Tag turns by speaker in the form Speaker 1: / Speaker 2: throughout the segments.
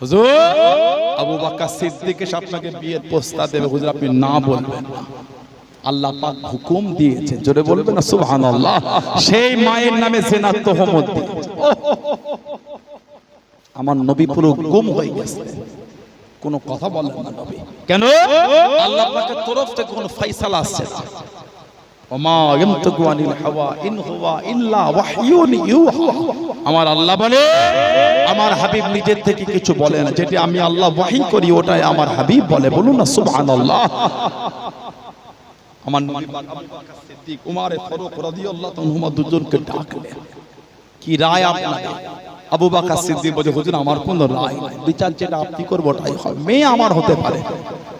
Speaker 1: হুজুর, আবু সিদ্দিক আপনাকে বিয়ের প্রস্তাব দেবে। হুজুর, আপনি না বলবেন। আল্লাহ পাক হুকুম দিয়েছে। জোরে বলবেন না, সুবহানাল্লাহ। সেই মায়ের নামে আমার নবী পুরো গুম হয়ে গেছে। কোনো কথা বলেন না নবী। কেন? আল্লাহ পাকের তরফ থেকে কোনো ফয়সালা আসছে ওমা হাওয়া ইন হুয়া ইল্লা ইউহা। আমার আল্লাহ বলে, আমার হাবিব নিজের থেকে কিছু বলে না। যেটি আমি আল্লাহ ওয়াহি করি, ওটাই আমার হাবিব বলে। বলুন না আমার পাক আবু বকর সিদ্দিক উমর ফারুক রাদিয়াল্লাহু তাআলা দুজনকে ডাকলেন। কি রায় আপনাকে আবু বকর সিদ্দিক বলে হুজুর, আমার কোনো রায় নাই। বিচার যেটা আপনি করব, ওটাই হয় মেয়ে আমার হতে পারে।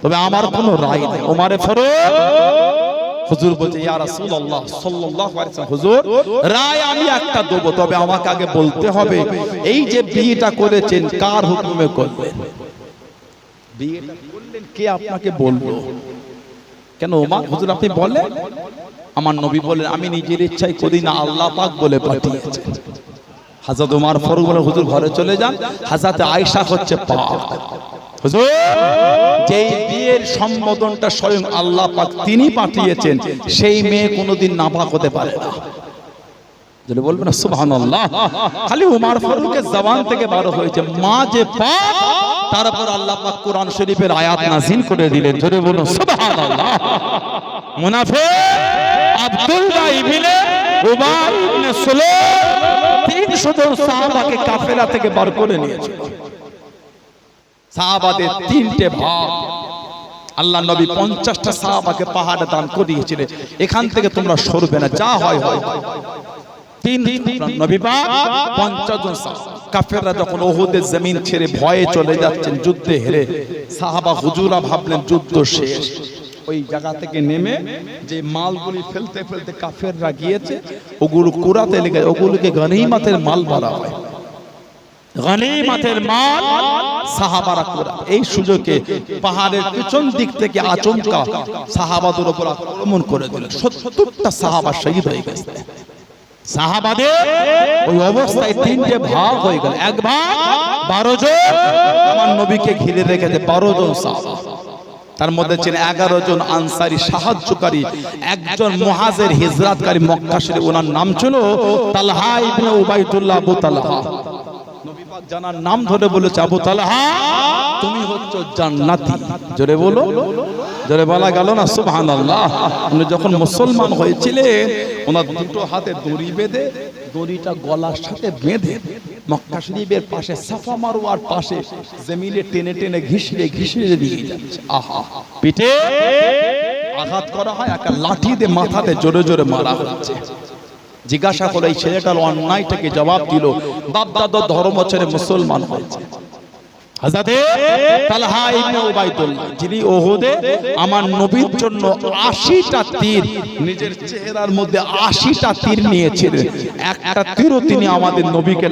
Speaker 1: তবে আমার কোনো রায় নাই। উমরে ফারুক হুজুর বলছে, ইয়া রাসূলুল্লাহ, সাল্লাল্লাহু আলাইহি হুজুর, রায় আমি একটা দেব, তবে আমাকে আগে বলতে হবে, এই যে বিয়েটা করেছেন, কার হুকুমে করবেন? বিয়েটা কে আপনাকে বলব কেন, ওমা? হুজুর, আপনি বলেন? আমার নবী বলেন, আমি নিজের ইচ্ছায় করি না, আল্লাহ পাক বলে পাঠিয়েছে হাজরত ওমর ফারুক বলে, হুজুর ঘরে চলে যান। হাজরত আয়েশা হচ্ছে পাক যেই বিয়ের সম্বোধনটা স্বয়ং আল্লাহ পাক তিনি পাঠিয়েছেন, সেই মেয়ে কোনোদিন নাপাক হতে পারে না। যদি বলবেন, সুবহানাল্লাহ। খালি উমার ফারুকের জবান থেকে বার হয়েছে। মা যে তারপর আল্লাহ পাক কোরআন শরীফের আয়াত নাযিল করে দিলেন। বলুন, সুবহানাল্লাহ। মুনাফিক আব্দুল্লাহ উমার ইবনে সুলাইম 300 জন সাহাবাকে কাফেলা থেকে বার করে সাহাবাদের তিনটে ভাগ। আল্লাহ নবী সাহাবাকে দান এখান থেকে তোমরা সরবে না, যা হয় হয়। তিন নবী পাক, পঞ্চাশ জন। কাফেররা যখন ওহুদের জমিন ছেড়ে ভয়ে চলে যাচ্ছেন, যুদ্ধে হেরে, সাহাবা হুজুরা ভাবলেন, যুদ্ধ শেষ। ওই জায়গা থেকে নেমে যে মালগুলি ফেলতে ফেলতে কাফেররা গিয়েছে, ওগুলো কুড়াতে লেগে ওগুলোকে গনিমতের মাল বলা হয়। মাল সাহাবারা করা এই সুযোগে পাহাড়ের পিছন দিক থেকে আচমকা সাহাবাদের উপর আক্রমণ করে দিল। সত্তরটা সাহাবা শহীদ হয়ে গেছে। সাহাবাদের ওই অবস্থায় তিনটে ভাগ হয়ে গেল। এক ভাগ বারো জন, আমার নবীকে ঘিরে রেখেছে বারো জন সাহাবা। তার মধ্যে ছিলেন এগারো জন আনসারি সাহায্যকারী। একজন মহাজের হিজরাতকারী মক্কা শরীফ ওনার নাম ছিল Talha Ibn Ubaidullah Abu Talha. জানার নাম ধরে বলেছে আবু তালহা তুমি হচ্ছে জান্নাতি। জোরে বলো। জোরে বলা গেল না সুবহানাল্লাহ। উনি যখন মুসলমান হয়েছিলেন ওনার দুটো হাতে দড়ি বেঁধে দড়িটা গলার সাথে বেঁধে মক্কা শরীফের পাশে সাফা মারোয়ার পাশে জমিনে টেনে টেনে ঘিসড়ে ঘিসড়ে দিয়ে যাচ্ছে। আহা। পিঠে? আঘাত করা হয় একটা লাঠি দিয়ে মাথাতে জোরে জোরে মারা হচ্ছে। জিজ্ঞাসা করে এই ছেলেটার অন্যায়টাকে জবাব দিল? বাপ দাদা ধর্ম ছেড়ে মুসলমান হয়েছে। আমার নবীর জন্য 80টা তীর মধ্যে 80টা তীর নিয়েছিলেন। একটা তীরও তিনি আমাদের নবীকে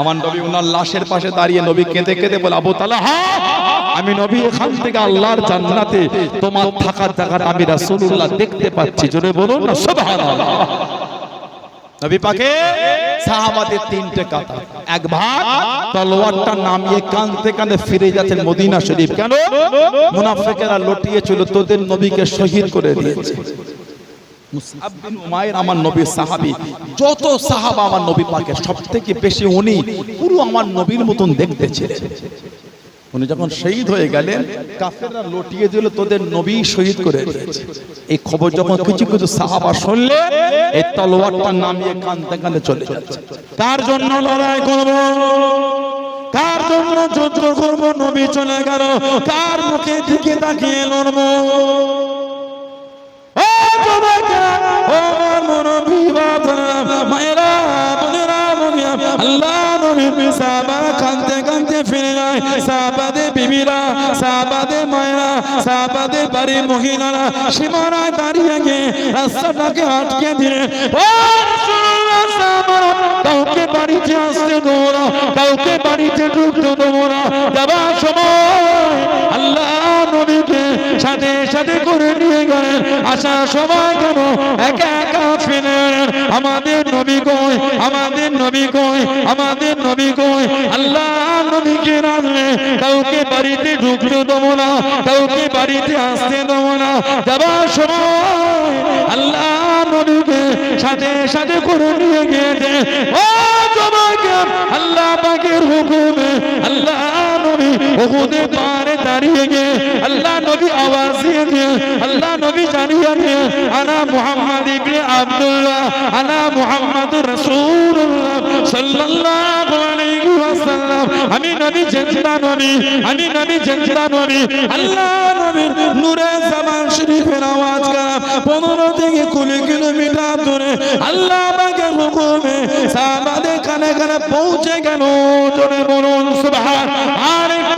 Speaker 1: আমার নবী ওনার লাশের পাশে দাঁড়িয়ে নবী কেঁদে কেঁদে বলে, আবু তালহা, আমি নবী এখান থেকে আল্লাহর জান্নাতে তোমার থাকার জায়গাটা আমি রাসূলুল্লাহ দেখতে পাচ্ছি। জোরে বলুন সুবহানাল্লাহ। নবী পাকে? সাহাবাদের তিনটে কথা এক ভাগ তলোয়ারটা নামিয়ে কানতে কানে ফিরে যাচ্ছেন মদিনা শরীফ। কেন? মুনাফিকেরা লটিয়েছিল তোদের নবীকে শহীদ করে দিয়েছে। আমার নবীর সাহাবী যত সাহাবা আমার নবী পাকে সবথেকে বেশি উনি পুরো আমার নবীর মতন দেখতে ছিলেন। উনি যখন শহীদ হয়ে গেলেন কাফেররা লটিয়ে দিল তোদের নবী শহীদ করে এই খবর যখন কিছু কিছু সাহাবা শুনলে এই তলোয়ারটা নামিয়ে কানতে কানতে চলে যাচ্ছে।
Speaker 2: তার জন্য লড়াই করব। কার জন্য যুদ্ধ করব নবী চলে গেল। কার মুখে দিকে তাকিয়ে লড়ব। ও মায়েরা, বোনেরা, আল্লাহ নবীর সাহাবা কাঁদতে কাঁদতে ফিরে যায়। সাহাবাদের বিবিরা, সাহাবাদের মায়েরা, সাহাবাদের বাড়ির মহিলারা সীমানায় দাঁড়িয়ে গিয়ে রাস্তাটাকে আটকে দিলেন ও কাউকে বাড়িতে আসতে দেবো না, কাউকে বাড়িতে ঢুকতে দেবো না। যাবার সময় আল্লাহ নবীকে সাথে সাথে করে নিয়ে গেলেন। আসার সময় কেন? একা একা ফিরে। আমাদের নবী কই আমাদের নবী কই আমাদের নবী কই আল্লাহ নবীকে রাখলে কাউকে বাড়িতে ঢুকতে দেবো না, কাউকে বাড়িতে আসতে দেবো না। যাবার সময় আল্লাহ নবীকে সাথে সাথে করে নিয়ে গিয়েছে ও তোমাকে আল্লাহ পাকের হুকুমে আল্লাহ নবী ওহুদে পারে দাঁড়িয়ে গিয়ে আল্লাহ নবী আওয়াজ দিয়ে দিয়ে আল্লাহ নবী জানিয়ে দিয়ে আনা মুহাম্মদ ইবনে আব্দুল্লাহ, আনা মুহাম্মাদুর রাসূলুল্লাহ সাল্লাল্লাহু আলাইহি ওয়াসাল্লাম। আমি নবী জিন্দা নবী, আমি নবী জিন্দা নবী। আল্লাহ নবীর নূরে জামান শরীফের আওয়াজ কাম 15 থেকে 20 কিলোমিটার দূরে আল্লাহ পাকের হুকুমে সাহাবাদের কানে কানে পৌঁছে গেল। জোরে বলুন, সুবহান আর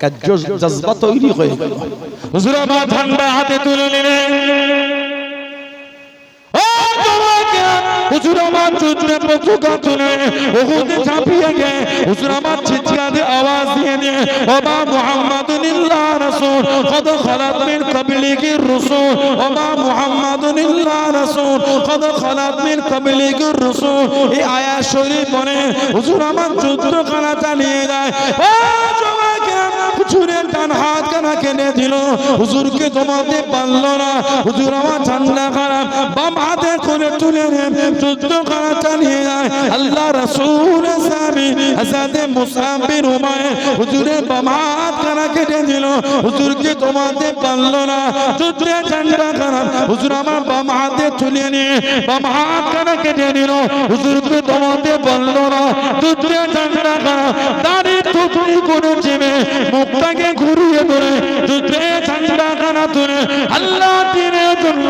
Speaker 2: একটা
Speaker 1: জজ- জজবা তৈরি হয়ে গেল।
Speaker 2: আমার ঠান্ডা হাতে তুলে তোমাকে হুজুর, আমার কদ খালাত পড়ে হুজুর, আমার যুদ্ধ খানা চালিয়ে যায়। হুজুরের ডান হাত কানা কেনে দিল? হুজুরকে জমাতে পারল না। হুজুর আমার ঠান্ডা খারাপ। বাম হাতে করে তুলে যুদ্ধ করা চালিয়ে যায় আল্লাহ রাসূল হাসাতে বিন উমাইর হুজুরের বাম হাত কানা কেটে দিল? হুজুরকে জমাতে পারল না। যুদ্ধে ঠান্ডা খারাপ। হুজুর আমার বাম হাতে তুলে নিয়ে বাম হাত কানা কেটে নিল হুজুরকে জমাতে পারল না। ঠান্ডা খারাপ। দাঁড়িয়ে করে চেপে মুখটাকে ঘুরিয়ে ধরে যুদ্ধে ঠান্ডা খানা ধরে আল্লাহ দিনের জন্য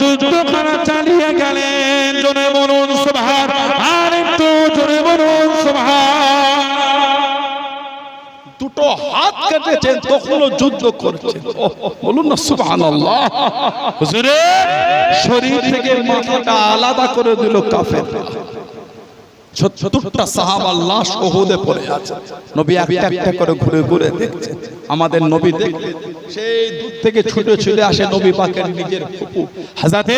Speaker 2: যুদ্ধ খানা চালিয়ে গেলেন। জনে বলুন সুবহান আর একটু জনে বলুন সুবহান।
Speaker 1: দুটো হাত কেটেছেন তখনও যুদ্ধ করছেন। বলুন না সুবহানাল্লাহ। হুজুরে শরীর থেকে মাথাটা আলাদা করে দিল কাফের সত্তরটা সাহাবার লাশ ওহুদে পড়ে আছে। নবী একটা একটা করে ঘুরে ঘুরে দেখছে। আমাদের নবী দেখলে সেই দূর থেকে ছুটে ছুটে আসে নবী পাকের নিজের ফুপু। হাজাতে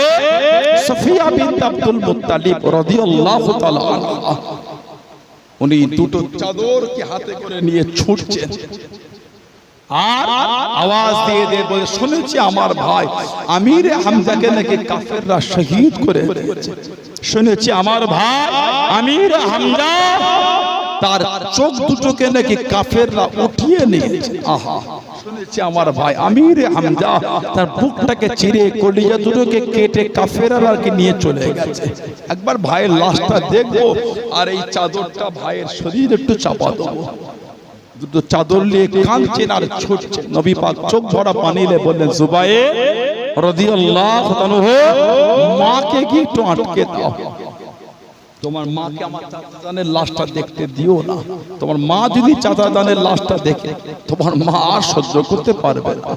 Speaker 1: সফিয়া বিনত আব্দুল মুত্তালিব রাদিয়াল্লাহু তাআলা আনহা। উনি দুটো চাদরকে হাতে করে নিয়ে ছুটছেন। আর আওয়াজ দিয়ে দিয়ে বলে, শুনেছি আমার ভাই আমির হামজাকে নাকি কাফেররা শহীদ করে শুনেছি আমার ভাই আমির হামজা তার চোখ দুটোকে নাকি কাফেররা উঠিয়ে নিয়েছে। আহা, শুনেছি আমার ভাই আমির হামজা তার বুকটাকে চিরে কলিজা দুটোকে কেটে কাফেররা আর কি নিয়ে চলে গেছে। একবার ভাইয়ের লাশটা দেখব আর এই চাদরটা ভাইয়ের শরীর একটু চাপা দেবো। দুটো চাদর নিয়ে কাঁদছেন আর ছুটছেন। নবী পাক চোখ ভরা পানি নিয়ে বললেন জুবায়ে রাদিয়াল্লাহু তাআলা মাকে কি একটু আটকে দাও। তোমার মাকে আমার চাচাজানের লাশটা দেখতে দিও না। তোমার মা যদি চাচাজানের লাশটা দেখে তোমার মা আর সহ্য করতে পারবে না।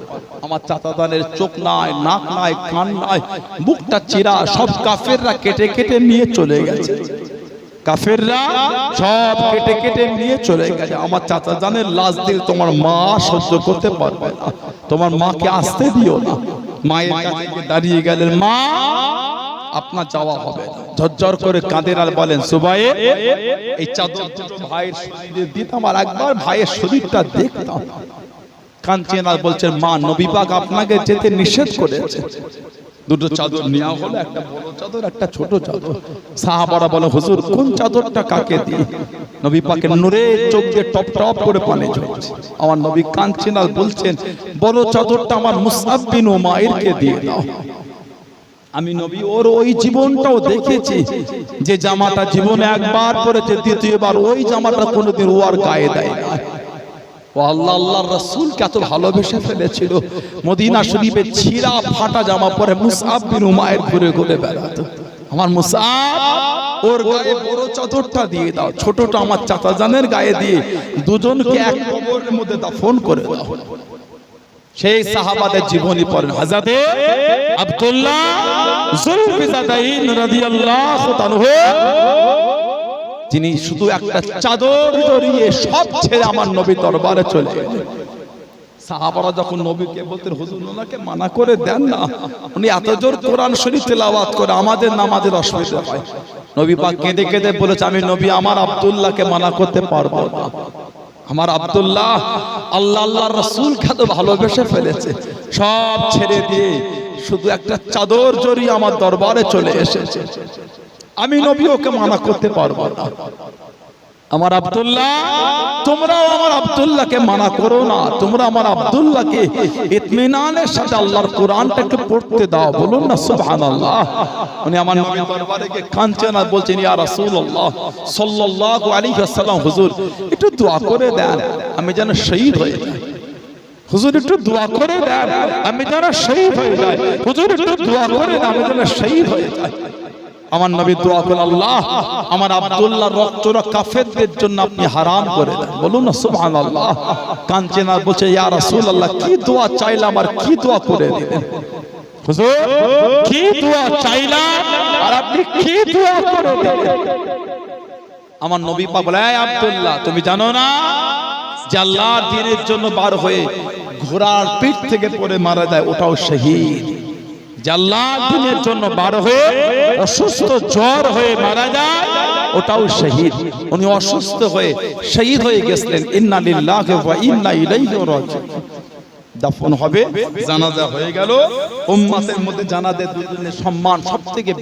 Speaker 1: আমার চাচাজানের চোখ নাই নাক নাই কান নাই মুখটা চিরা সব কাফেররা কেটে কেটে নিয়ে চলে গেছে। কাফেররা সব কেটে কেটে নিয়ে চলে গেছে। আমার চাচা জানের লাশ দিয়ে তোমার মা সহ্য করতে পারবে না। তোমার মাকে আসতে দিও না। মায়ের কাছে দাঁড়িয়ে গেলেন, মা, আপনার যাওয়া হবে ঝরঝর করে কাঁদেন আর বলেন সুবাইয়ে এই চাদর ভাইয়ের শরীরে দিতাম আর একবার ভাইয়ের শরীরটা দেখতাম। কাঁদছেন বলছেন, মা, নবী পাক আপনাকে যেতে নিষেধ করেছে। দুটো চাদর নেওয়া হলো, একটা বড় চাদর, একটা ছোট চাদর। সাহাবারা বলে, হুজুর, কোন চাদরটা কাকে দিই? নবী পাকের নূরে চোখ দিয়ে টপ টপ করে পানি ঝরছে। আমার নবী কাঁদছেন বলছেন, বড় চাদরটা আমার মুসাব বিন উমাইরকে দিয়ে দাও। আমি নবী ওর ওই জীবনটাও দেখেছি, যে জামাটা জীবনে একবার পরেছে, দ্বিতীয়বার ওই জামাটা কোনোদিন ও আর গায়ে দেয় না ও আল্লাহ আল্লাহর রাসূলকে এত ভালোবেসে ফেলেছিল। মদিনা শরীফে ছিঁড়া ফাটা জামা পরে মুসআব বিন উমায়ের ঘুরে ঘুরে বেড়াতো। আমার মুসআব ওর গায়ে বড় চাদরটা দিয়ে দাও। ছোটটা আমার চাচা জানের গায়ে দিয়ে দুজনকে এক কবরের মধ্যে দাফন করে দাও। সেই সাহাবাদের জীবনী পড়েন হাজাতে
Speaker 2: আব্দুল্লাহ জুলফিসাতাইন রাদিয়াল্লাহু তাআলা
Speaker 1: যিনি শুধু একটা চাদর জড়িয়ে সব ছেড়ে আমার নবী দরবারে চলে সাহাবারা যখন নবীকে বলতেন হুজুর মানা করে দেন না। উনি এত জোর কোরআন শরীফ তেলাওয়াত করে আমাদের নামাজের অসুবিধা হয়। নবী পাক কেঁদে কেঁদে বলেছে আমি নবী, আমার আব্দুল্লাহকে মানা করতে পারব না। আমার আব্দুল্লাহ আল্লাহ আল্লাহ রসুল খ্যাত ভালোবেসে ফেলেছে। সব ছেড়ে দিয়ে শুধু একটা চাদর জড়িয়ে আমার দরবারে চলে এসেছে। আমি নবী ওকে মানা করতে পারব। না। আমার আব্দুল্লাহ তোমরাও আমার আব্দুল্লাহকে মানা করো না। তোমরা আমার আব্দুল্লাহকে ইতমিনানের সাথে আল্লাহর কোরআনটাকে পড়তে দাও। বলুন না সুবহানাল্লাহ। উনি আমার নবী দরবারে গিয়ে কাঁদছেন আর বলছেন ইয়া রাসূলুল্লাহ সাল্লাল্লাহু আলাইহি ওয়াসাল্লাম হুজুর একটু দোয়া করে দেন। আমি যেন শহীদ হয়ে যাই। হুজুর একটু দোয়া করে দেন। আমি যেন শহীদ হয়ে যাই। হুজুর একটু দোয়া করে দেন। আমি যেন শহীদ হয়ে যাই। আমার নবী দোয়া করে আল্লাহ আমার আব্দুল্লাহ রক্তরা কাফেরদের জন্য আপনি হারাম করে দেন। বলুন না সুবহানাল্লাহ। কাঞ্চন আর বলছে ইয়া রাসূলুল্লাহ কি দোয়া চাইলাম আর কি দোয়া করে দিলেন
Speaker 2: হুজুর কি দোয়া চাইলাম
Speaker 1: আর আপনি কি দোয়া করে দিলেন আমার নবী পাক বলে এই আব্দুল্লাহ তুমি জানো না যে আল্লাহর দিনের জন্য বার হয়ে ঘোড়ার পিঠ থেকে পড়ে মারা যায় ওটাও শহীদ।
Speaker 2: দিনের জন্য বার হয়ে, অসুস্থ জ্বর হয়ে মারা যায়,
Speaker 1: ওটাও শহীদ। উনি অসুস্থ হয়ে শহীদ হয়ে গেছিলেন। ইন্না দাফন হবে, জানাজা হয়ে গেল। দুজনের সম্মান সবথেকে বেশি